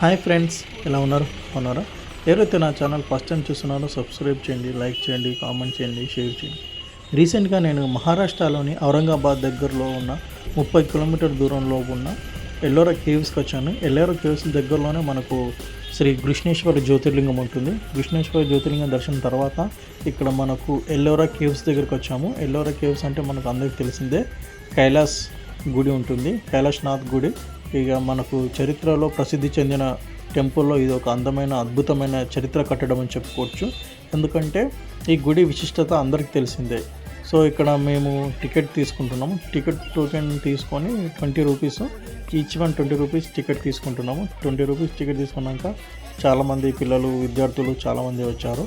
Hi friends ఎలా ఉన్నారు? ఉన్నారా ఎవరైతే నా ఛానల్ ఫస్ట్ టైం చూస్తున్నారో సబ్స్క్రైబ్ చేయండి లైక్ చేయండి కామెంట్ చేయండి షేర్ చేయండి. రీసెంట్గా నేను మహారాష్ట్రలోని ఔరంగాబాద్ దగ్గరలో ఉన్న ముప్పై కిలోమీటర్ దూరంలో ఉన్న ఎల్లోరా కేవ్స్కి వచ్చాను. ఎల్లోరా కేవ్స్ దగ్గరలోనే మనకు శ్రీ కృష్ణేశ్వర జ్యోతిర్లింగం ఉంటుంది. కృష్ణేశ్వర జ్యోతిర్లింగం దర్శనం తర్వాత ఇక్కడ మనకు ఎల్లోరా కేవ్స్ దగ్గరికి వచ్చాము. ఎల్లోరా కేవ్స్ అంటే మనకు అందరికీ తెలిసిందే కైలాస్ గుడి ఉంటుంది. కైలాష్నాథ్ గుడి. ఇక మనకు చరిత్రలో ప్రసిద్ధి చెందిన టెంపుల్లో ఇది ఒక అందమైన అద్భుతమైన చరిత్ర కట్టడం అని చెప్పుకోవచ్చు. ఎందుకంటే ఈ గుడి విశిష్టత అందరికీ తెలిసిందే. సో ఇక్కడ మేము టికెట్ తీసుకుంటున్నాము. టికెట్ టోకెన్ తీసుకొని twenty rupees each one twenty rupees ticket తీసుకుంటున్నాము. ట్వంటీ రూపీస్ టికెట్ తీసుకున్నాక చాలామంది పిల్లలు విద్యార్థులు చాలామంది వచ్చారు.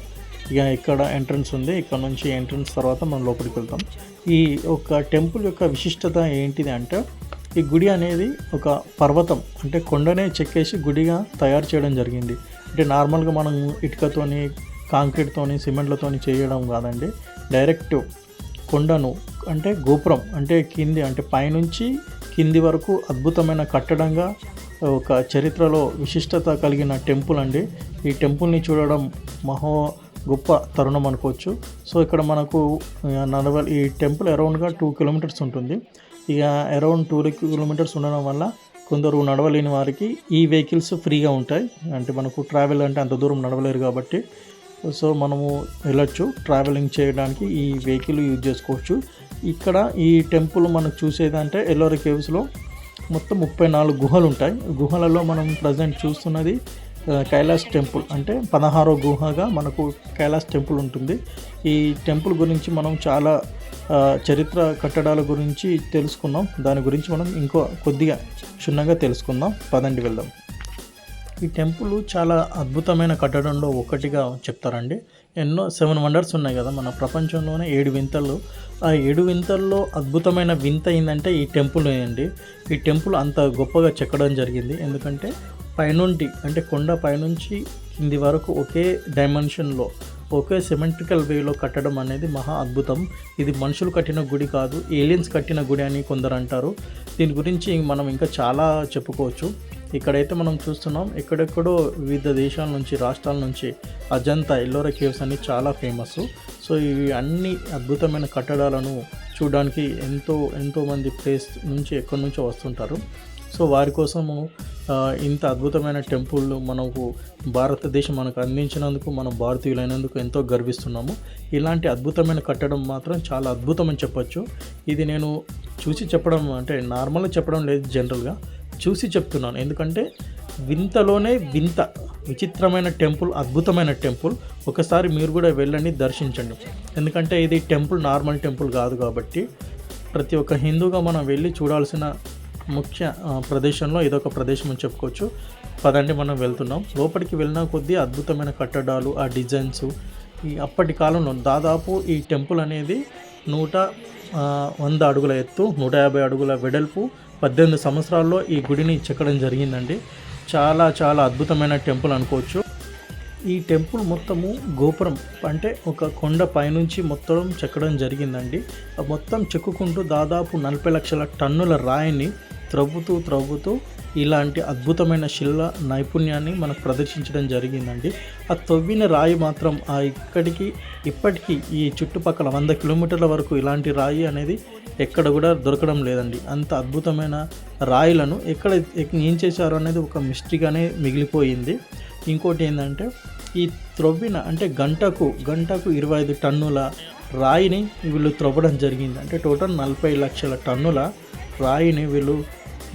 ఇక ఇక్కడ ఎంట్రన్స్ ఉంది. ఇక్కడ నుంచి ఎంట్రన్స్ తర్వాత మనం లోపలికి వెళ్తాం. ఈ ఒక టెంపుల్ యొక్క విశిష్టత ఏంటిది అంటే ఈ గుడి అనేది ఒక పర్వతం అంటే కొండనే చెక్కేసి గుడిగా తయారు చేయడం జరిగింది. అంటే నార్మల్గా మనం ఇటుకతోని కాంక్రీట్తోని సిమెంట్లతోని చేయడం కాదండి. డైరెక్ట్ కొండను అంటే గోపురం అంటే కింది అంటే పైనుంచి కింది వరకు అద్భుతమైన కట్టడంగా ఒక చరిత్రలో విశిష్టత కలిగిన టెంపుల్ అండి. ఈ టెంపుల్ని చూడడం మహో గొప్ప తరుణం అనుకోవచ్చు. సో ఇక్కడ మనకు నడవల్ ఈ టెంపుల్ అరౌండ్గా టూ కిలోమీటర్స్ ఉంటుంది. ఇక అరౌండ్ టూ కిలోమీటర్స్ ఉండడం వల్ల కొందరు నడవలేని వారికి ఈ వెహికల్స్ ఫ్రీగా ఉంటాయి. అంటే మనకు ట్రావెల్ అంటే అంత దూరం నడవలేరు కాబట్టి. సో మనము వెళ్ళొచ్చు ట్రావెలింగ్ చేయడానికి ఈ వెహికల్ యూజ్ చేసుకోవచ్చు. ఇక్కడ ఈ టెంపుల్ మనకు చూసేదంటే ఎల్లోర కేవ్స్లో మొత్తం ముప్పై నాలుగు గుహలు ఉంటాయి. గుహలలో మనం ప్రజెంట్ చూస్తున్నది కైలాస్ టెంపుల్ అంటే పదహారో గుహగా మనకు కైలాస్ టెంపుల్ ఉంటుంది. ఈ టెంపుల్ గురించి మనం చాలా చరిత్ర కట్టడాల గురించి తెలుసుకున్నాం. దాని గురించి మనం ఇంకో కొద్దిగా క్షుణ్ణంగా తెలుసుకుందాం. పదండి వెళ్దాం. ఈ టెంపుల్ చాలా అద్భుతమైన కట్టడంలో ఒకటిగా చెప్తారండి. ఎన్నో సెవెన్ వండర్స్ ఉన్నాయి కదా మన ప్రపంచంలోనే ఏడు వింతలు. ఆ ఏడు వింతల్లో అద్భుతమైన వింత ఏంటంటే ఈ టెంపుల్ అండి. ఈ టెంపుల్ అంత గొప్పగా చెక్కడం జరిగింది. ఎందుకంటే పైనుండి అంటే కొండ పైనుంచి కింది వరకు ఒకే డైమెన్షన్లో ఒకే సిమెట్రికల్ వేలో కట్టడం అనేది మహా అద్భుతం. ఇది మనుషులు కట్టిన గుడి కాదు ఏలియన్స్ కట్టిన గుడి అని కొందరు అంటారు. దీని గురించి మనం ఇంకా చాలా చెప్పుకోవచ్చు. ఇక్కడైతే మనం చూస్తున్నాం ఎక్కడెక్కడో వివిధ దేశాల నుంచి రాష్ట్రాల నుంచి అజంతా ఎల్లోరా కేవ్స్ అని చాలా ఫేమస్. సో ఇవి అన్ని అద్భుతమైన కట్టడాలను చూడడానికి ఎంతో ఎంతోమంది ప్లేస్ నుంచి ఎక్కడి నుంచో వస్తుంటారు. సో వారి కోసము ఇంత అద్భుతమైన టెంపుల్ మనకు భారతదేశం మనకు అందించినందుకు మనం భారతీయులైనందుకు ఎంతో గర్విస్తున్నాము. ఇలాంటి అద్భుతమైన కట్టడం మాత్రం చాలా అద్భుతం అని చెప్పొచ్చు. ఇది నేను చూసి చెప్పడం అంటే నార్మల్గా చెప్పడం లేదు జనరల్గా. చూసి చెప్తున్నాను. ఎందుకంటే వింతలోనే వింత విచిత్రమైన టెంపుల్ అద్భుతమైన టెంపుల్. ఒకసారి మీరు కూడా వెళ్ళండి దర్శించండి. ఎందుకంటే ఇది టెంపుల్ నార్మల్ టెంపుల్ కాదు కాబట్టి. ప్రతి ఒక్క హిందూగా మనం వెళ్ళి చూడాల్సిన ముఖ్య ప్రదేశంలో ఇదొక ప్రదేశం అని చెప్పుకోవచ్చు. పదండి మనం వెళ్తున్నాం. లోపలికి వెళ్ళిన కొద్దీ అద్భుతమైన కట్టడాలు ఆ డిజైన్స్. ఈ అప్పటి కాలంలో దాదాపు ఈ టెంపుల్ అనేది నూట వంద అడుగుల ఎత్తు నూట యాభై అడుగుల వెడల్పు. పద్దెనిమిది సంవత్సరాల్లో ఈ గుడిని చెక్కడం జరిగిందండి. చాలా చాలా అద్భుతమైన టెంపుల్ అనుకోవచ్చు. ఈ టెంపుల్ మొత్తము గోపురం అంటే ఒక కొండ పైనుంచి మొత్తం చెక్కడం జరిగిందండి. ఆ మొత్తం చెక్కుకుంటూ దాదాపు నలభై లక్షల టన్నుల రాయిని త్రవ్వుతూ త్రవ్వుతూ ఇలాంటి అద్భుతమైన శిల్ల నైపుణ్యాన్ని మనకు ప్రదర్శించడం జరిగిందండి. ఆ తవ్విన రాయి మాత్రం ఆ ఇక్కడికి ఇప్పటికీ ఈ చుట్టుపక్కల వంద కిలోమీటర్ల వరకు ఇలాంటి రాయి అనేది ఎక్కడ కూడా దొరకడం లేదండి. అంత అద్భుతమైన రాయిలను ఎక్కడ ఏం చేశారు అనేది ఒక మిస్టరీగానే మిగిలిపోయింది. ఇంకోటి ఏంటంటే ఈ త్రవ్విన అంటే గంటకు గంటకు ఇరవై ఐదు టన్నుల రాయిని వీళ్ళు త్రవ్వడం జరిగింది. అంటే టోటల్ నలభై లక్షల టన్నుల రాయిని వీళ్ళు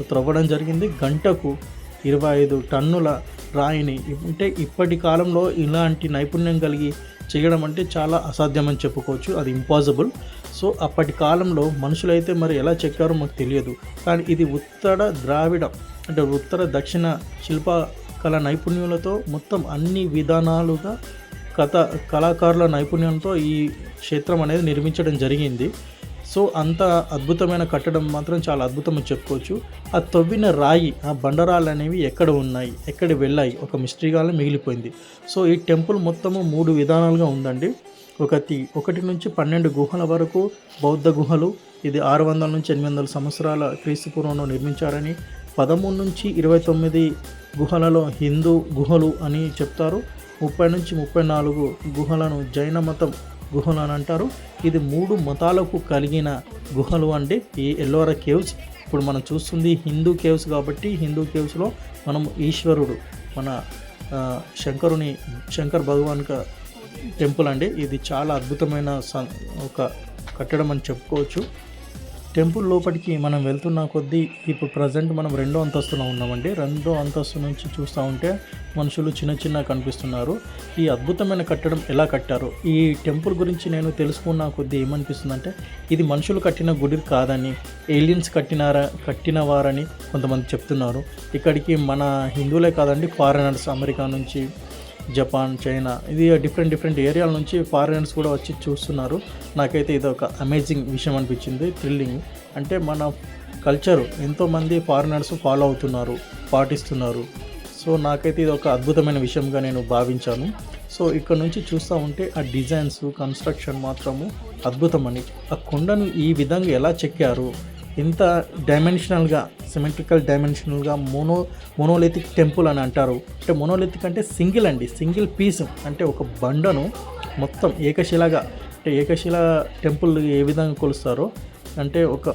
త్రవ్వడం జరిగింది. గంటకు ఇరవై ఐదు టన్నుల రాయిని అంటే ఇప్పటి కాలంలో ఇలాంటి నైపుణ్యం కలిగి చేయడం అంటే చాలా అసాధ్యమని చెప్పుకోవచ్చు. అది ఇంపాసిబుల్. సో అప్పటి కాలంలో మనుషులైతే మరి ఎలా చెక్కారో మాకు తెలియదు. కానీ ఇది ఉత్తర ద్రావిడ అంటే ఉత్తర దక్షిణ శిల్ప కళ నైపుణ్యాలతో మొత్తం అన్ని విధానాలుగా కథ కళాకారుల నైపుణ్యంతో ఈ క్షేత్రం అనేది నిర్మించడం జరిగింది. సో అంత అద్భుతమైన కట్టడం మాత్రం చాలా అద్భుతం అని చెప్పుకోవచ్చు. ఆ తవ్విన రాయి ఆ బండరాళ్ళు అనేవి ఎక్కడ ఉన్నాయి ఎక్కడ వెళ్ళాయి ఒక మిస్టరీగానే మిగిలిపోయింది. సో ఈ టెంపుల్ మొత్తము మూడు విధానాలుగా ఉందండి. ఒకటి ఒకటి నుంచి పన్నెండు గుహల వరకు బౌద్ధ గుహలు ఇది ఆరు వందల నుంచి ఎనిమిది వందల సంవత్సరాల క్రీస్తు పూర్వంలో నిర్మించారని పదమూడు నుంచి ఇరవై తొమ్మిది గుహలలో హిందూ గుహలు అని చెప్తారు. ముప్పై నుంచి ముప్పై నాలుగు గుహలను జైన మతం గుహలు అని అంటారు. ఇది మూడు మతాలకు కలిగిన గుహలు అంటే ఈ ఎల్లోరా కేవ్స్. ఇప్పుడు మనం చూస్తుంది హిందూ కేవ్స్ కాబట్టి హిందూ కేవ్స్లో మనం ఈశ్వరుడు మన ఆ, శంకరుని శంకర్ భగవాన్ క టెంపుల్ అండి. ఇది చాలా అద్భుతమైన సం- ఒక కట్టడం అని చెప్పుకోవచ్చు. టెంపుల్ లోపలికి మనం వెళ్తున్న కొద్దీ ఇప్పుడు ప్రజెంట్ మనం రెండో అంతస్తులో ఉన్నామండి. రెండో అంతస్తు నుంచి చూస్తూ ఉంటే మనుషులు చిన్న చిన్న కనిపిస్తున్నారు. ఈ అద్భుతమైన కట్టడం ఎలా కట్టారు ఈ టెంపుల్ గురించి నేను తెలుసుకున్న కొద్దీ ఏమనిపిస్తుందంటే ఇది మనుషులు కట్టిన గుడి కాదని ఏలియన్స్ కట్టినారా కట్టినవారని కొంతమంది చెప్తున్నారు. ఇక్కడికి మన హిందువులే కాదండి ఫారినర్స్ అమెరికా నుంచి జపాన్ చైనా ఇది డిఫరెంట్ డిఫరెంట్ ఏరియాల నుంచి ఫారినర్స్ కూడా వచ్చి చూస్తున్నారు. నాకైతే ఇది ఒక అమేజింగ్ విషయం అనిపించింది థ్రిల్లింగ్. అంటే మన కల్చర్ ఎంతోమంది ఫారినర్స్ ఫాలో అవుతున్నారు పాటిస్తున్నారు. సో నాకైతే ఇది ఒక అద్భుతమైన విషయంగా నేను భావించాను. సో ఇక్కడ నుంచి చూస్తూ ఉంటే ఆ డిజైన్స్ కన్స్ట్రక్షన్ మాత్రము అద్భుతమని. ఆ కొండను ఈ విధంగా ఎలా చెక్కారు? ఇంత డైమెన్షనల్గా సిమెట్రికల్ డైమెన్షనల్గా మోనో మోనోలిథిక్ టెంపుల్ అని అంటారు. అంటే మోనోలిథిక్ అంటే సింగిల్ అండి. సింగిల్ పీస్ అంటే ఒక బండను మొత్తం ఏకశిలాగా అంటే ఏకశిల టెంపుల్ ఏ విధంగా కొలుస్తారో అంటే ఒక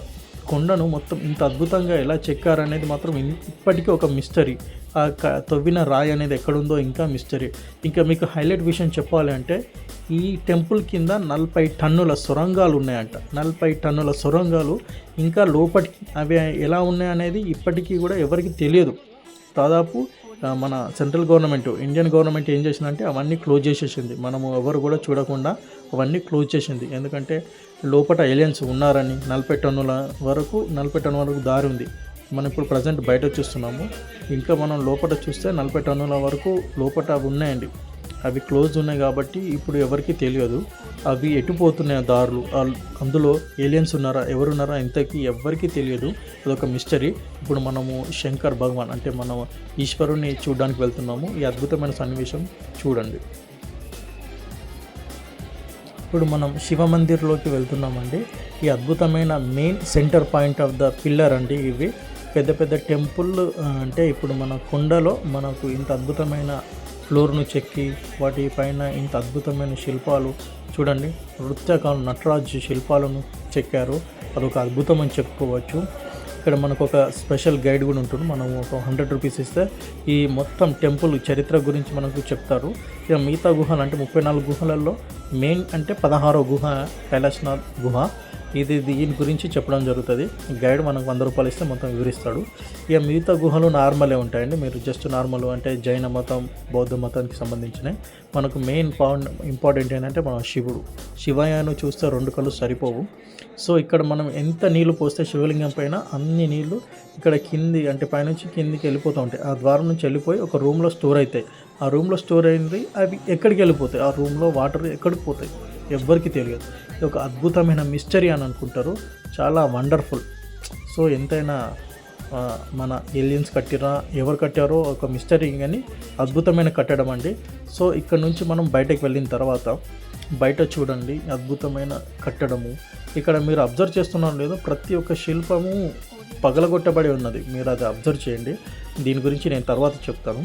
కొండను మొత్తం ఇంత అద్భుతంగా ఎలా చెక్కారనేది మాత్రం ఇప్పటికీ ఒక మిస్టరీ ఆ క- తవ్విన రాయి అనేది ఎక్కడుందో ఇంకా మిస్టరీ ఇంకా మీకు హైలైట్ విషయం చెప్పాలి అంటే ఈ టెంపుల్ కింద నలభై టన్నుల సొరంగాలు ఉన్నాయంట. నలభై టన్నుల సొరంగాలు ఇంకా లోపలికి అవి ఎలా ఉన్నాయనేది ఇప్పటికీ కూడా ఎవరికి తెలియదు. దాదాపు మన సెంట్రల్ గవర్నమెంట్ ఇండియన్ గవర్నమెంట్ ఏం చేసిందంటే అవన్నీ క్లోజ్ చేసేసింది. మనము ఎవరు కూడా చూడకుండా అవన్నీ క్లోజ్ చేసింది. ఎందుకంటే లోపల ఏలియన్స్ ఉన్నారని నలభై టన్నుల వరకు నలభై టన్నుల వరకు దారి ఉంది. మనం ఇప్పుడు ప్రజెంట్ బయట చూస్తున్నాము. ఇంకా మనం లోపల చూస్తే నలభై టన్నుల వరకు లోపల అవి ఉన్నాయండి. అవి క్లోజ్ ఉన్నాయి కాబట్టి ఇప్పుడు ఎవరికి తెలియదు. అవి ఎటుపోతున్నాయి దారులు? అందులో ఏలియన్స్ ఉన్నారా? ఎవరున్నారా? ఇంతకీ ఎవ్వరికీ తెలియదు. అదొక మిస్టరీ ఇప్పుడు మనము శంకర్ భగవాన్ అంటే మనం ఈశ్వరుని చూడడానికి వెళ్తున్నాము. ఈ అద్భుతమైన సన్నివేశం చూడండి. ఇప్పుడు మనం శివ మందిర్లోకి వెళ్తున్నామండి. ఈ అద్భుతమైన main centre point of the pillar అండి ఇవి. పెద్ద పెద్ద టెంపుల్ అంటే ఇప్పుడు మన కొండలో మనకు ఇంత అద్భుతమైన ఫ్లోర్ను చెక్కి వాటి పైన ఇంత అద్భుతమైన శిల్పాలు చూడండి నృత్యకారు నటరాజు శిల్పాలను చెక్కారు. అదొక అద్భుతం అని చెప్పుకోవచ్చు. ఇక్కడ మనకు ఒక స్పెషల్ గైడ్ కూడా ఉంటుంది. మనం ఒక హండ్రెడ్ రూపీస్ ఇస్తే ఈ మొత్తం టెంపుల్ చరిత్ర గురించి మనకు చెప్తారు. ఇక మిగతా గుహలు అంటే ముప్పై నాలుగు గుహలలో మెయిన్ అంటే పదహారో గుహ కైలాసనాథ్ గుహ. ఇది దీని గురించి చెప్పడం జరుగుతుంది. గైడ్ మనకు వంద రూపాయలు ఇస్తే మొత్తం వివరిస్తాడు. ఇక మిగతా గుహలు నార్మలే ఉంటాయండి. మీరు జస్ట్ నార్మల్ అంటే జైన మతం బౌద్ధ మతానికి సంబంధించినవి. మనకు మెయిన్ పాయింట్ ఇంపార్టెంట్ ఏంటంటే మన శివుడు. శివయాను చూస్తే రెండు కళ్ళు సరిపోవు. సో ఇక్కడ మనం ఎంత నీళ్ళు పోస్తే శివలింగం పైన అన్ని నీళ్ళు ఇక్కడ కింది అంటే పైనుంచి కిందికి వెళ్ళిపోతూ ఉంటాయి. ఆ ద్వారం నుంచి వెళ్ళిపోయి ఒక రూమ్లో స్టోర్ అవుతాయి ఆ రూమ్లో స్టోర్ అయింది అవి ఎక్కడికి వెళ్ళిపోతాయి? ఆ రూమ్లో వాటర్ ఎక్కడికి పోతాయి? ఎవ్వరికి తెలియదు. ఇది ఒక అద్భుతమైన మిస్టరీ అని అనుకుంటారు. చాలా వండర్ఫుల్. సో ఎంతైనా మన ఏలియన్స్ కట్టినా ఎవరు కట్టారో ఒక మిస్టరీ కానీ అద్భుతమైన కట్టడం అండి. సో ఇక్కడ నుంచి మనం బయటకు వెళ్ళిన తర్వాత బయట చూడండి అద్భుతమైన కట్టడము. ఇక్కడ మీరు అబ్జర్వ్ చేస్తున్నారో లేదో ప్రతి ఒక్క శిల్పము పగలగొట్టబడి ఉన్నది. మీరు అది అబ్జర్వ్ చేయండి. దీని గురించి నేను తర్వాత చెప్తాను.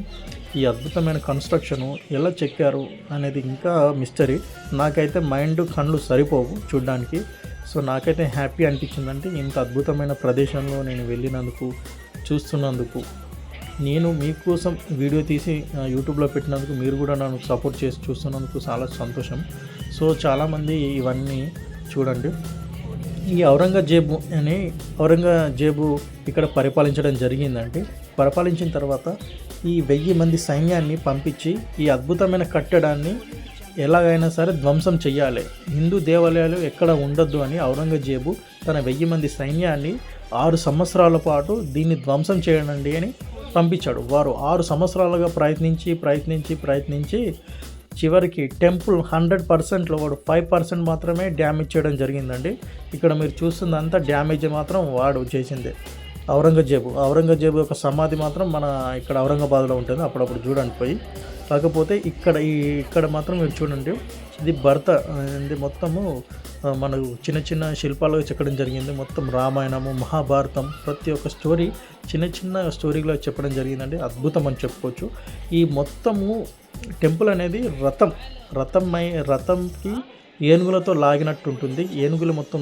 ఈ అద్భుతమైన కన్స్ట్రక్షను ఎలా చెక్కారు అనేది ఇంకా మిస్టరీ నాకైతే మైండ్ కళ్ళు సరిపోవు చూడ్డానికి. సో నాకైతే హ్యాపీ అనిపించిందంటే ఇంత అద్భుతమైన ప్రదేశంలో నేను వెళ్ళినందుకు చూస్తున్నందుకు. నేను మీకోసం వీడియో తీసి యూట్యూబ్లో పెట్టినందుకు మీరు కూడా నన్ను సపోర్ట్ చేసి చూస్తున్నందుకు చాలా సంతోషం. సో చాలామంది ఇవన్నీ చూడండి. ఈ ఔరంగజేబు అని ఔరంగజేబు ఇక్కడ పరిపాలించడం జరిగిందంటే పరిపాలించిన తర్వాత ఈ వెయ్యి మంది సైన్యాన్ని పంపించి ఈ అద్భుతమైన కట్టడాన్ని ఎలాగైనా సరే ధ్వంసం చేయాలి హిందూ దేవాలయాలు ఎక్కడ ఉండొద్దు అని ఔరంగజేబు తన వెయ్యి మంది సైన్యాన్ని ఆరు సంవత్సరాల పాటు దీన్ని ధ్వంసం చేయండి అని పంపించాడు. వారు ఆరు సంవత్సరాలుగా ప్రయత్నించి ప్రయత్నించి ప్రయత్నించి చివరికి టెంపుల్ హండ్రెడ్ పర్సెంట్లో వాడు ఫైవ్ పర్సెంట్ మాత్రమే డ్యామేజ్ చేయడం జరిగిందండి. ఇక్కడ మీరు చూస్తుందంతా డ్యామేజ్ మాత్రం వాడు చేసిందే. ఔరంగజేబు. ఔరంగజేబు యొక్క సమాధి మాత్రం మన ఇక్కడ ఔరంగాబాద్లో ఉంటుంది. అప్పుడప్పుడు చూడండి పోయి. కాకపోతే ఇక్కడ ఈ ఇక్కడ మాత్రం మీరు చూడండి. ఇది భర్త ఇది మొత్తము మనకు చిన్న చిన్న శిల్పాలు చెక్కడం జరిగింది. మొత్తం రామాయణము మహాభారతం ప్రతి ఒక్క స్టోరీ చిన్న చిన్న స్టోరీలో చెప్పడం జరిగిందండి. అద్భుతం అని చెప్పుకోవచ్చు. ఈ మొత్తము టెంపుల్ అనేది రథం రథం రథంకి ఏనుగులతో లాగినట్టు ఉంటుంది. ఏనుగులు మొత్తం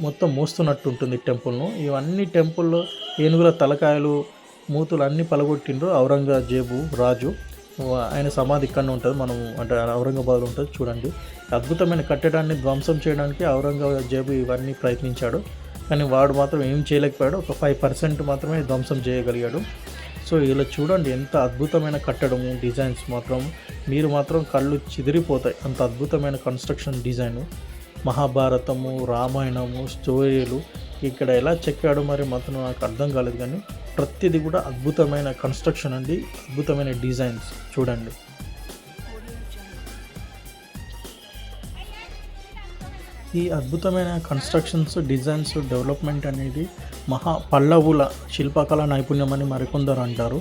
మొత్తం మోస్తున్నట్టు ఉంటుంది టెంపుల్ను. ఇవన్నీ టెంపుల్లో ఏనుగుల తలకాయలు మూతులు అన్నీ పలగొట్టిండ్రు ఔరంగజేబు రాజు. ఆయన సమాధి ఇక్కడ ఉంటుంది. మనం అంటే ఔరంగాబాద్లో ఉంటుంది చూడండి. అద్భుతమైన కట్టడాన్ని ధ్వంసం చేయడానికి ఔరంగజేబు ఇవన్నీ ప్రయత్నించాడు. కానీ వాడు మాత్రం ఏం చేయలేకపోయాడు. ఒక ఫైవ్ పర్సెంట్ మాత్రమే ధ్వంసం చేయగలిగాడు. సో ఇలా చూడండి ఎంత అద్భుతమైన కట్టడము డిజైన్స్ మాత్రం. మీరు మాత్రం కళ్ళు చిదిరిపోతాయి. అంత అద్భుతమైన కన్స్ట్రక్షన్ డిజైను. మహాభారతము రామాయణము స్టోరీలు ఇక్కడ ఎలా చెక్కాడు మరి మాత్రం నాకు అర్థం కాలేదు కానీ ప్రతిదీ కూడా అద్భుతమైన కన్స్ట్రక్షన్ అండి అద్భుతమైన డిజైన్స్ చూడండి. ఈ అద్భుతమైన కన్స్ట్రక్షన్స్ డిజైన్స్ డెవలప్మెంట్ అనేది మహా పల్లవుల శిల్పకళ నైపుణ్యం అని మరికొందరు అంటారు.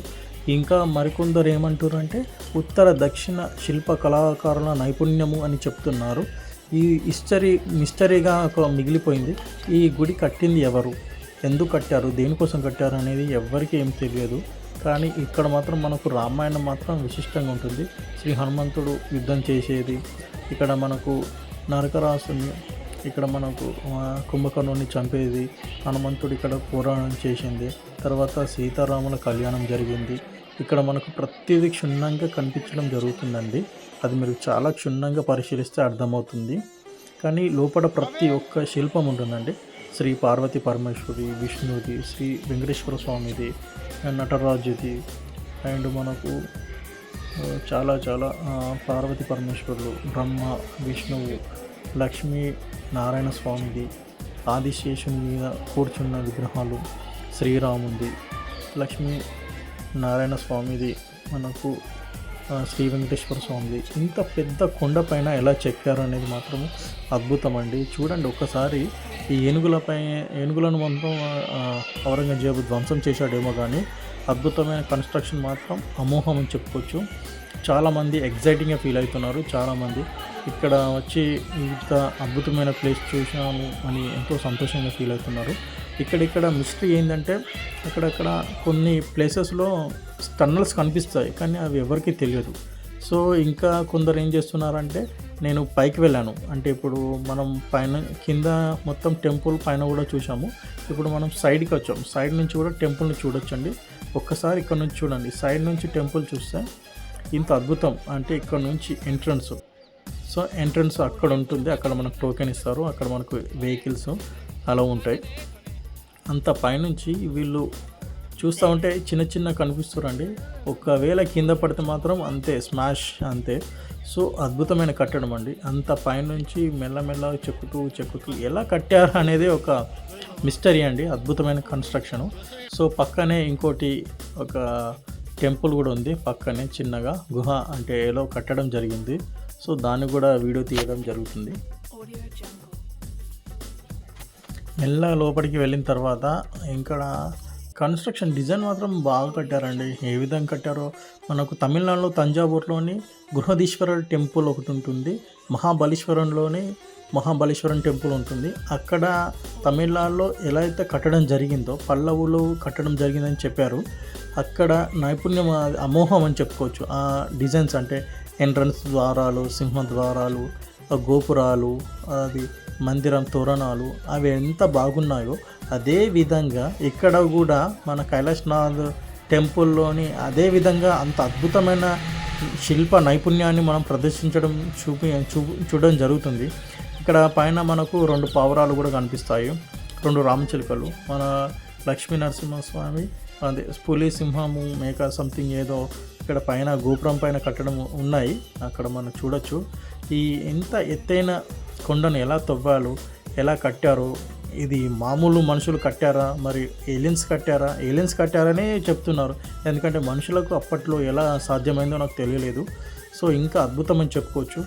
ఇంకా మరికొందరు ఏమంటారు అంటే ఉత్తర దక్షిణ శిల్ప కళాకారుల నైపుణ్యము అని చెప్తున్నారు. ఈ హిస్టరీ మిస్టరీగా ఒక మిగిలిపోయింది. ఈ గుడి కట్టింది ఎవరు? ఎందుకు కట్టారు? దేనికోసం కట్టారు అనేది ఎవ్వరికీ ఏం తెలియదు. కానీ ఇక్కడ మాత్రం మనకు రామాయణం మాత్రం విశిష్టంగా ఉంటుంది. శ్రీ హనుమంతుడు యుద్ధం చేసేది. ఇక్కడ మనకు నరకరాసుని ఇక్కడ మనకు కుంభకర్ణుని చంపేది. హనుమంతుడు ఇక్కడ పోరాటం చేసింది. తర్వాత సీతారాముల కళ్యాణం జరిగింది. ఇక్కడ మనకు ప్రతిదీ క్షుణ్ణంగా కనిపించడం జరుగుతుందండి. అది మీరు చాలా క్షుణ్ణంగా పరిశీలిస్తే అర్థమవుతుంది. కానీ లోపల ప్రతి ఒక్క శిల్పం ఉంటుందండి. శ్రీ పార్వతి పరమేశ్వరి విష్ణుది శ్రీ వెంకటేశ్వర స్వామిది నటరాజుది అండ్ మనకు చాలా చాలా పార్వతి పరమేశ్వరులు బ్రహ్మ విష్ణువు లక్ష్మీ నారాయణ స్వామిది ఆదిశేషుని మీద కూర్చున్న విగ్రహాలు శ్రీరాముంది లక్ష్మీ నారాయణ స్వామిది మనకు శ్రీ వెంకటేశ్వర స్వామిది. ఇంత పెద్ద కొండ పైన ఎలా చెక్కారు అనేది మాత్రం అద్భుతం అండి చూడండి ఒక్కసారి ఈ ఏనుగులపై ఏనుగులను మొత్తం ఔరంగజేబు ధ్వంసం చేశాడేమో కానీ అద్భుతమైన కన్స్ట్రక్షన్ మాత్రం అమోహం అని చెప్పుకోవచ్చు. చాలామంది ఎగ్జైటింగ్గా ఫీల్ అవుతున్నారు చాలామంది. ఇక్కడ వచ్చి ఇంత అద్భుతమైన ప్లేస్ చూసాము అని ఎంతో సంతోషంగా ఫీల్ అవుతున్నారు. ఇక్కడిక్కడ మిస్టరీ ఏంటంటే అక్కడక్కడ కొన్ని ప్లేసెస్లో టన్నల్స్ కనిపిస్తాయి కానీ అవి ఎవరికీ తెలియదు. సో ఇంకా కొందరు ఏం చేస్తున్నారంటే నేను పైకి వెళ్ళాను. అంటే ఇప్పుడు మనం పైన కింద మొత్తం టెంపుల్ పైన కూడా చూసాము ఇప్పుడు మనం సైడ్కి వచ్చాం. సైడ్ నుంచి కూడా టెంపుల్ని చూడొచ్చండి. ఒక్కసారి ఇక్కడ నుంచి చూడండి. సైడ్ నుంచి టెంపుల్ చూస్తే ఇంత అద్భుతం. అంటే ఇక్కడ నుంచి ఎంట్రన్స్. సో ఎంట్రన్స్ అక్కడ ఉంటుంది. అక్కడ మనకు టోకెన్ ఇస్తారు. అక్కడ మనకు వెహికల్స్ అలా ఉంటాయి. అంత పైనుంచి వీళ్ళు చూస్తూ ఉంటే చిన్న చిన్న కనిపిస్తురండి ఒకవేళ కింద పడితే మాత్రం అంతే స్మాష్ అంతే. సో అద్భుతమైన కట్టడం అండి. అంత పైనుంచి మెల్లమెల్ల చెక్కుతూ చెక్కుతూ ఎలా కట్టారు అనేది ఒక మిస్టరీ అండి. అద్భుతమైన కన్స్ట్రక్షను. సో పక్కనే ఇంకోటి ఒక టెంపుల్ కూడా ఉంది. పక్కనే చిన్నగా గుహ అంటే ఏలో కట్టడం జరిగింది. సో దాన్ని కూడా వీడియో తీయడం జరుగుతుంది. మెల్ల లోపలికి వెళ్ళిన తర్వాత ఇంకా కన్స్ట్రక్షన్ డిజైన్ మాత్రం బాగా కట్టారండి. ఏ విధంగా కట్టారో మనకు తమిళనాడులో తంజావూరులోని గృహదీశ్వర టెంపుల్ ఒకటి ఉంటుంది. మహాబలీశ్వరంలోని మహాబలేశ్వరం టెంపుల్ ఉంటుంది. అక్కడ తమిళనాడులో ఎలా అయితే కట్టడం జరిగిందో పల్లవులు కట్టడం జరిగిందని చెప్పారు. అక్కడ నైపుణ్యం అమోహం అని చెప్పుకోవచ్చు. ఆ డిజైన్స్ అంటే ఎంట్రన్స్ ద్వారాలు సింహ ద్వారాలు ఆ గోపురాలు అది మందిరం తోరణాలు అవి ఎంత బాగున్నాయో అదే విధంగా ఇక్కడ కూడా మన కైలాసనాథ్ టెంపుల్లోని అదే విధంగా అంత అద్భుతమైన శిల్ప నైపుణ్యాన్ని మనం ప్రదర్శించడం చూపి చూ చూడడం జరుగుతుంది. ఇక్కడ పైన మనకు రెండు పావురాలు కూడా కనిపిస్తాయి. రెండు రామచిలుకలు మన లక్ష్మీ నరసింహస్వామి అదే పులి సింహము మేక సంథింగ్ ఏదో ఇక్కడ పైన గోపురం పైన కట్టడం ఉన్నాయి. అక్కడ మనం చూడొచ్చు. ఈ ఎంత ఎత్తైన కొండను ఎలా తవ్వాలో ఎలా కట్టారో ఇది మామూలు మనుషులు కట్టారా మరి ఏలియన్స్ కట్టారా ఏలియన్స్ కట్టారనే చెప్తున్నారు. ఎందుకంటే మనుషులకు అప్పట్లో ఎలా సాధ్యమైందో నాకు తెలియలేదు. సో ఇంకా అద్భుతం అని చెప్పుకోవచ్చు.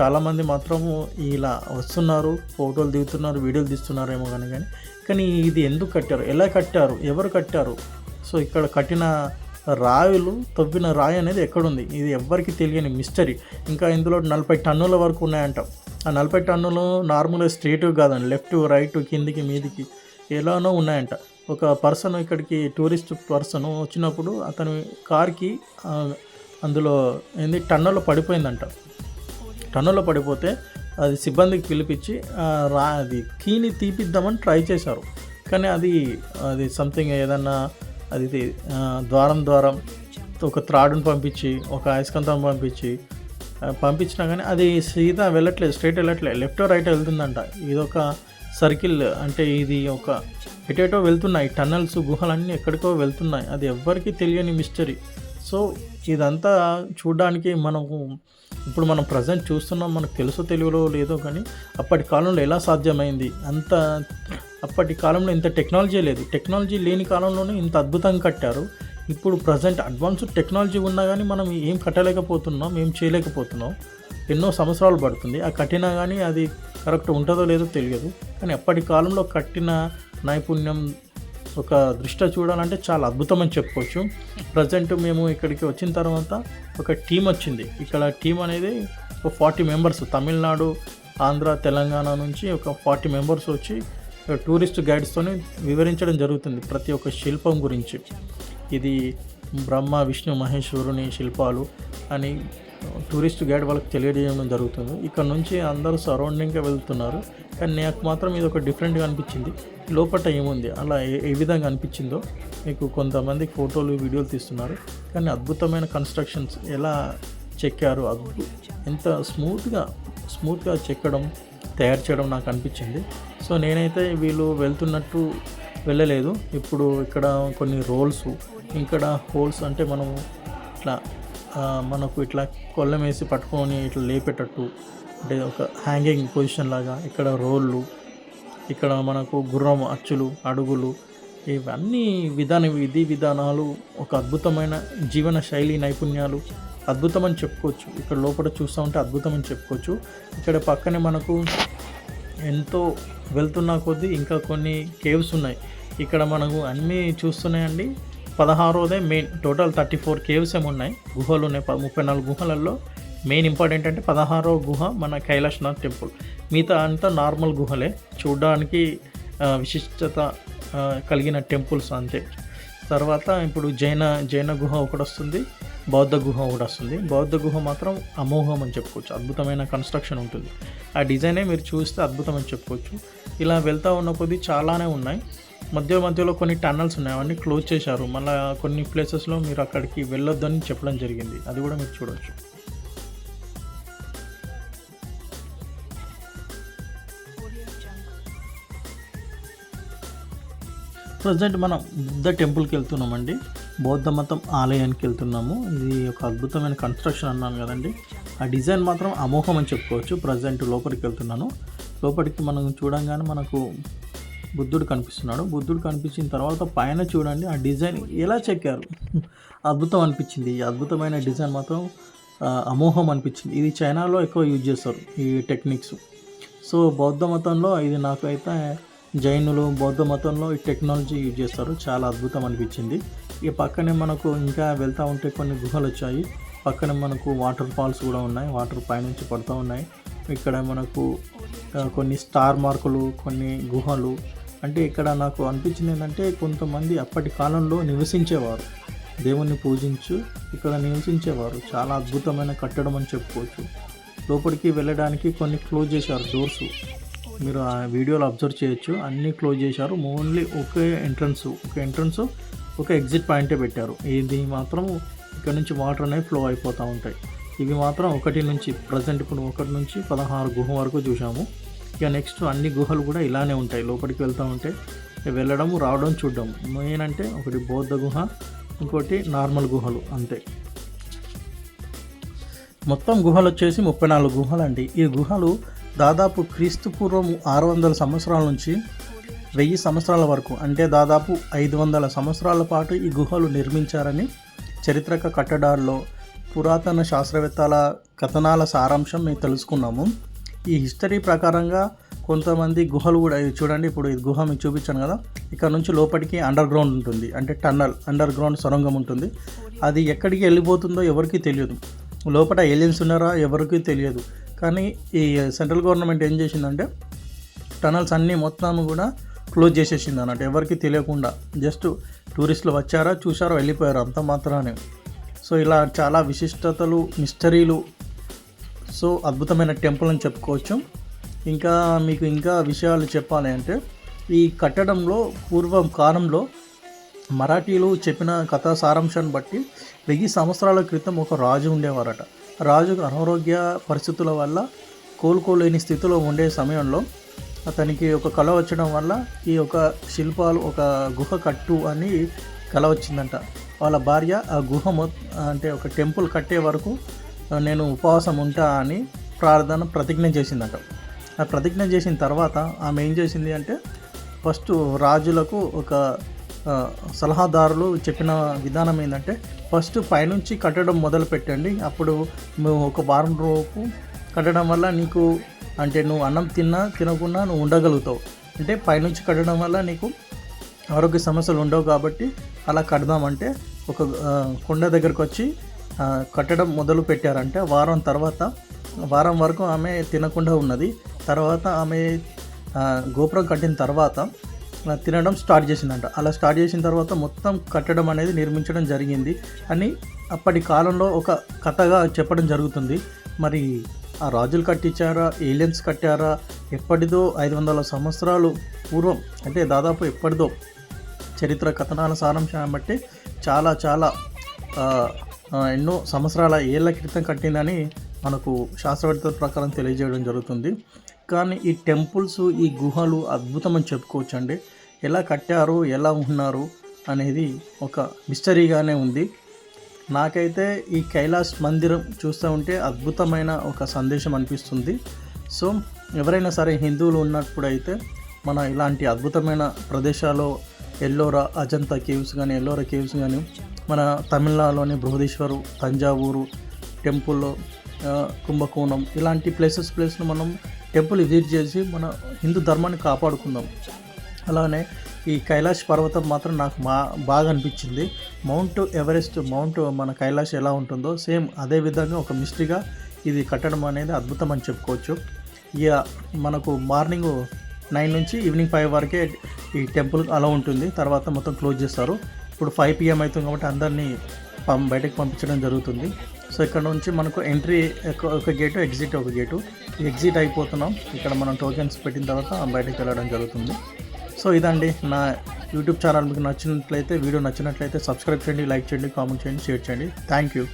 చాలామంది మాత్రము ఇలా వస్తున్నారు ఫోటోలు దిగుతున్నారు వీడియోలు తీస్తున్నారేమో కానీ కానీ కానీ ఇది ఎందుకు కట్టారు ఎలా కట్టారు ఎవరు కట్టారు? సో ఇక్కడ కట్టిన రాయులు తవ్విన రాయి అనేది ఎక్కడుంది? ఇది ఎవ్వరికి తెలియని మిస్టరీ ఇంకా ఇందులో నలభై టన్నుల వరకు ఉన్నాయంట. ఆ నలభై టన్నులు నార్మల్గా స్ట్రేట్ కాదండి. లెఫ్ట్ రైట్ కిందికి మీదికి ఎలానో ఉన్నాయంట. ఒక పర్సన్ ఇక్కడికి టూరిస్ట్ పర్సన్ వచ్చినప్పుడు అతని కార్కి అందులో ఏంది టన్నులో పడిపోయిందంట. టన్నులో పడిపోతే అది సిబ్బందికి పిలిపించి రా అది కీని తీపిద్దామని ట్రై చేశారు. కానీ అది అది సంథింగ్ ఏదన్నా అది ద్వారం ద్వారం ఒక త్రాడును పంపించి ఒక అయస్కంతం పంపించి పంపించినా కానీ అది సీదా వెళ్ళట్లేదు స్ట్రైట్ వెళ్ళట్లేదు. లెఫ్ట్ రైట్ వెళ్తుందంట. ఇది ఒక సర్కిల్ అంటే ఇది ఒక ఎటేటో వెళ్తున్నాయి టన్నల్స్ గుహలన్నీ ఎక్కడికో వెళ్తున్నాయి. అది ఎవ్వరికీ తెలియని మిస్టరీ. సో ఇదంతా చూడడానికి మనకు ఇప్పుడు మనం ప్రజెంట్ చూస్తున్నాం మనకు తెలుసో తెలియలో లేదో కానీ అప్పటి కాలంలో ఎలా సాధ్యమైంది? అంత అప్పటి కాలంలో ఇంత టెక్నాలజీ లేదు. టెక్నాలజీ లేని కాలంలోనే ఇంత అద్భుతంగా కట్టారు. ఇప్పుడు ప్రజెంట్ అడ్వాన్స్డ్ టెక్నాలజీ ఉన్నా కానీ మనం ఏం కట్టలేకపోతున్నాం ఏం చేయలేకపోతున్నాం. ఎన్నో సంవత్సరాలు పడుతుంది. ఆ కట్టినా కానీ అది కరెక్ట్ ఉంటుందో లేదో తెలియదు. కానీ అప్పటి కాలంలో కట్టిన నైపుణ్యం ఒక దృష్ట్యా చూడాలంటే చాలా అద్భుతం అని చెప్పుకోవచ్చు. ప్రజెంట్ మేము ఇక్కడికి వచ్చిన తర్వాత ఒక టీం వచ్చింది. ఇక్కడ టీం అనేది ఒక ఫార్టీ మెంబర్స్ తమిళనాడు ఆంధ్ర తెలంగాణ నుంచి ఒక ఫార్టీ మెంబర్స్ వచ్చి టూరిస్ట్ గైడ్స్తో వివరించడం జరుగుతుంది ప్రతి ఒక్క శిల్పం గురించి. ఇది బ్రహ్మ విష్ణు మహేశ్వరుని శిల్పాలు అని టూరిస్ట్ గైడ్ వాళ్ళకి తెలియజేయడం జరుగుతుంది. ఇక్కడ నుంచి అందరూ సరౌండింగ్గా వెళ్తున్నారు. కానీ నాకు మాత్రం ఇది ఒక డిఫరెంట్గా అనిపించింది. లోపల ఏముంది? అలా ఏ విధంగా అనిపించిందో మీకు కొంతమంది ఫోటోలు వీడియోలు తీస్తున్నారు. కానీ అద్భుతమైన కన్స్ట్రక్షన్స్ ఎలా చెక్కారు అద్భు ఎంత స్మూత్గా స్మూత్గా చెక్కడం తయారు చేయడం నాకు అనిపించింది. సో నేనైతే వీళ్ళు వెళ్తున్నట్టు వెళ్ళలేదు. ఇప్పుడు ఇక్కడ కొన్ని రోల్స్ ఇక్కడ హోల్స్ అంటే మనము ఇట్లా మనకు ఇట్లా కొల్లం వేసి పట్టుకొని ఇట్లా లేపేటట్టు అంటే ఒక హ్యాంగింగ్ పొజిషన్ లాగా ఇక్కడ రోళ్ళు ఇక్కడ మనకు గుర్రం అచ్చులు అడుగులు ఇవన్నీ విధాన విధి విధానాలు ఒక అద్భుతమైన జీవన శైలి నైపుణ్యాలు అద్భుతమని చెప్పుకోవచ్చు. ఇక్కడ లోపల చూస్తూ ఉంటే అద్భుతమని చెప్పుకోవచ్చు. ఇక్కడ పక్కనే మనకు ఎంతో వెళ్తున్న కొద్దీ ఇంకా కొన్ని కేవ్స్ ఉన్నాయి. ఇక్కడ మనకు అన్నీ చూస్తున్నాయండి. పదహారోదే main total thirty four caves ఏమి ఉన్నాయి. గుహలు ఉన్నాయి ప- ముప్పై నాలుగు గుహలలో మెయిన్ ఇంపార్టెంట్ అంటే పదహారో గుహ మన కైలాసనాథ్ టెంపుల్. మిగతా అంతా నార్మల్ గుహలే. చూడడానికి విశిష్టత కలిగిన టెంపుల్స్ అంతే. తర్వాత ఇప్పుడు జైన జైన గుహ ఒకటి వస్తుంది. బౌద్ధ గుహ ఒకటి వస్తుంది. బౌద్ధ గుహ మాత్రం అమోఘం అని చెప్పుకోవచ్చు. అద్భుతమైన కన్స్ట్రక్షన్ ఉంటుంది. ఆ డిజైనే మీరు చూస్తే అద్భుతం అని చెప్పుకోవచ్చు. ఇలా వెళ్తూ ఉన్న కొద్దీ చాలానే ఉన్నాయి. మధ్య మధ్యలో కొన్ని టన్నల్స్ ఉన్నాయి. అవన్నీ క్లోజ్ చేశారు. మళ్ళీ కొన్ని ప్లేసెస్లో మీరు అక్కడికి వెళ్ళొద్దని చెప్పడం జరిగింది. అది కూడా మీరు చూడవచ్చు ప్రజెంట్ మనం బుద్ధ టెంపుల్కి వెళ్తున్నామండి. బౌద్ధ మతం ఆలయానికి వెళ్తున్నాము. ఇది ఒక అద్భుతమైన కన్స్ట్రక్షన్ అన్నాను కదండి. ఆ డిజైన్ మాత్రం అమోఘం అని చెప్పుకోవచ్చు. ప్రజెంట్ లోపలికి వెళ్తున్నాను. లోపలికి మనం చూడంగానే మనకు బుద్ధుడు కనిపిస్తున్నాడు. బుద్ధుడు కనిపించిన తర్వాత పైన చూడండి ఆ డిజైన్ ఎలా చెక్కారు? అద్భుతం అనిపించింది. ఈ అద్భుతమైన డిజైన్ మాత్రం అమోహం అనిపించింది. ఇది చైనాలో ఎక్కువ యూజ్ చేస్తారు ఈ టెక్నిక్స్ సో బౌద్ధ మతంలో ఇది నాకైతే జైనులు బౌద్ధ మతంలో ఈ టెక్నాలజీ యూజ్ చేస్తారు. చాలా అద్భుతం అనిపించింది. ఇక పక్కనే మనకు ఇంకా వెళ్తూ ఉంటే కొన్ని గుహలు వచ్చాయి. పక్కన మనకు వాటర్ ఫాల్స్ కూడా ఉన్నాయి. వాటర్ పైనుంచి పడుతూ ఉన్నాయి. ఇక్కడ మనకు కొన్ని స్టార్ మార్కులు కొన్ని గుహలు. అంటే ఇక్కడ నాకు అనిపించింది ఏంటంటే కొంతమంది అప్పటి కాలంలో నివసించేవారు. దేవుణ్ణి పూజించు ఇక్కడ నివసించేవారు. చాలా అద్భుతమైన కట్టడం అని చెప్పుకోవచ్చు. లోపలికి వెళ్ళడానికి కొన్ని క్లోజ్ చేశారు డోర్స్. మీరు ఆ వీడియోలో అబ్జర్వ్ చేయొచ్చు. అన్నీ క్లోజ్ చేశారు. ఓన్లీ ఒకే ఎంట్రన్స్ ఒక ఎంట్రన్స్ ఒక ఎగ్జిట్ పాయింటే పెట్టారు. ఇది మాత్రం ఇక్కడ నుంచి వాటర్ అనేవి ఫ్లో అయిపోతూ ఉంటాయి. ఇవి మాత్రం ఒకటి నుంచి ప్రజెంట్ ఇప్పుడు ఒకటి నుంచి పదహారు గుహ వరకు చూసాము ఇక నెక్స్ట్ అన్ని గుహలు కూడా ఇలానే ఉంటాయి. లోపలికి వెళ్తూ ఉంటే వెళ్ళడం రావడం చూడడం. మెయిన్ అంటే ఒకటి బౌద్ధ గుహ ఇంకోటి నార్మల్ గుహలు అంతే. మొత్తం గుహలు వచ్చేసి ముప్పై నాలుగు గుహలు అండి ఈ గుహలు దాదాపు క్రీస్తు పూర్వం ఆరు వందల సంవత్సరాల నుంచి వెయ్యి సంవత్సరాల వరకు అంటే దాదాపు ఐదు వందల సంవత్సరాల పాటు ఈ గుహలు నిర్మించారని చరిత్రక కట్టడాల్లో పురాతన శాస్త్రవేత్తల కథనాల సారాంశం మేము తెలుసుకున్నాము. ఈ హిస్టరీ ప్రకారంగా కొంతమంది గుహలు కూడా చూడండి ఇప్పుడు ఇది గుహ మీకు చూపించాను కదా ఇక్కడ నుంచి లోపలికి అండర్ గ్రౌండ్ ఉంటుంది అంటే టన్నల్ అండర్ గ్రౌండ్ సొరంగం ఉంటుంది. అది ఎక్కడికి వెళ్ళిపోతుందో ఎవరికీ తెలియదు. లోపల ఏలియన్స్ ఉన్నారా ఎవరికీ తెలియదు. కానీ ఈ సెంట్రల్ గవర్నమెంట్ ఏం చేసిందంటే టనల్స్ అన్నీ మొత్తం కూడా క్లోజ్ చేసేసింది అన్నట్టు. ఎవరికి తెలియకుండా జస్ట్ టూరిస్టులు వచ్చారా చూసారా వెళ్ళిపోయారు అంత మాత్రానే. సో ఇలా చాలా విశిష్టతలు మిస్టరీలు సో అద్భుతమైన టెంపుల్ అని చెప్పుకోవచ్చు. ఇంకా మీకు ఇంకా విషయాలు చెప్పాలి అంటే ఈ కట్టడంలో పూర్వం కాలంలో మరాఠీలు చెప్పిన కథా సారాంశాన్ని బట్టి వెయ్యి సంవత్సరాల క్రితం ఒక రాజు ఉండేవారట. రాజుకు అనారోగ్య పరిస్థితుల వల్ల కోలుకోలేని స్థితిలో ఉండే సమయంలో అతనికి ఒక కళ వచ్చడం వల్ల ఈ యొక్క శిల్పాలు ఒక గుహ కట్టు అని కళ వచ్చిందంట. వాళ్ళ భార్య ఆ గుహ అంటే ఒక టెంపుల్ కట్టే వరకు నేను ఉపవాసం ఉంటా అని ప్రార్థన ప్రతిజ్ఞ చేసిందట. ఆ ప్రతిజ్ఞ చేసిన తర్వాత ఆమె ఏం చేసింది అంటే ఫస్ట్ రాజులకు ఒక సలహాదారులు చెప్పిన విధానం ఏంటంటే ఫస్ట్ పైనుంచి కట్టడం మొదలు పెట్టండి అప్పుడు మేము ఒక వారం రోజు కట్టడం వల్ల నీకు అంటే నువ్వు అన్నం తిన్నా తినకుండా నువ్వు ఉండగలుగుతావు. అంటే పైనుంచి కట్టడం వల్ల నీకు ఆరోగ్య సమస్యలు ఉండవు కాబట్టి అలా కడదామంటే ఒక కొండ దగ్గరకు వచ్చి కట్టడం మొదలు పెట్టారంటే వారం తర్వాత వారం వరకు ఆమె తినకుండా ఉన్నది. తర్వాత ఆమె గోపురం కట్టిన తర్వాత తినడం స్టార్ట్ చేసిందంట. అలా స్టార్ట్ చేసిన తర్వాత మొత్తం కట్టడం అనేది నిర్మించడం జరిగింది అని అప్పటి కాలంలో ఒక కథగా చెప్పడం జరుగుతుంది. మరి ఆ రాజులు కట్టించారా? ఏలియన్స్ కట్టారా? ఎప్పటిదో ఐదు వందల సంవత్సరాలు పూర్వం అంటే దాదాపు ఎప్పటిదో చరిత్ర కథనాల సారాంశాన్ని బట్టి చాలా చాలా ఎన్నో సంవత్సరాల ఏళ్ళ క్రితం కట్టిందని మనకు శాస్త్రవేత్తల ప్రకారం తెలియజేయడం జరుగుతుంది. కానీ ఈ టెంపుల్స్ ఈ గుహలు అద్భుతం అని చెప్పుకోవచ్చండి. ఎలా కట్టారు? ఎలా ఉన్నారు అనేది ఒక మిస్టరీగానే ఉంది. నాకైతే ఈ కైలాస్ మందిరం చూస్తూ ఉంటే అద్భుతమైన ఒక సందేశం అనిపిస్తుంది. సో ఎవరైనా సరే హిందువులు ఉన్నప్పుడు అయితే మన ఇలాంటి అద్భుతమైన ప్రదేశాల్లో ఎల్లోరా అజంతా కేవ్స్ కానీ ఎల్లోరా కేవ్స్ కానీ మన తమిళనాడులోని బృహదీశ్వరు తంజావూరు టెంపుల్ కుంభకోణం ఇలాంటి ప్లేసెస్ ప్లేస్ను మనం టెంపుల్ విజిట్ చేసి మన హిందూ ధర్మాన్ని కాపాడుకుందాం. అలానే ఈ కైలాష్ పర్వతం మాత్రం నాకు మా బాగా అనిపించింది. మౌంట్ ఎవరెస్ట్ మౌంట్ మన కైలాష్ ఎలా ఉంటుందో సేమ్ అదే విధంగా ఒక మిస్టరీగా ఇది కట్టడం అనేది అద్భుతం అని చెప్పుకోవచ్చు. ఇక మనకు మార్నింగ్ నైన్ నుంచి ఈవినింగ్ ఫైవ్ వరకే ఈ టెంపుల్ అలా ఉంటుంది. తర్వాత మొత్తం క్లోజ్ చేస్తారు. ఇప్పుడు ఫైవ్ పిఎం అవుతుంది కాబట్టి అందరినీ పం బయటకు పంపించడం జరుగుతుంది. సో ఇక్కడ నుంచి మనకు ఎంట్రీ ఒక గేటు ఎగ్జిట్ ఒక గేటు. ఎగ్జిట్ అయిపోతున్నాం. ఇక్కడ మనం టోకెన్స్ పెట్టిన తర్వాత బయటకు వెళ్ళడం జరుగుతుంది. సో ఇదండి నా యూట్యూబ్ ఛానల్. మీకు నచ్చినట్లయితే వీడియో నచ్చినట్లయితే సబ్స్క్రైబ్ చేయండి లైక్ చేయండి కామెంట్ చేయండి షేర్ చేయండి. Thank you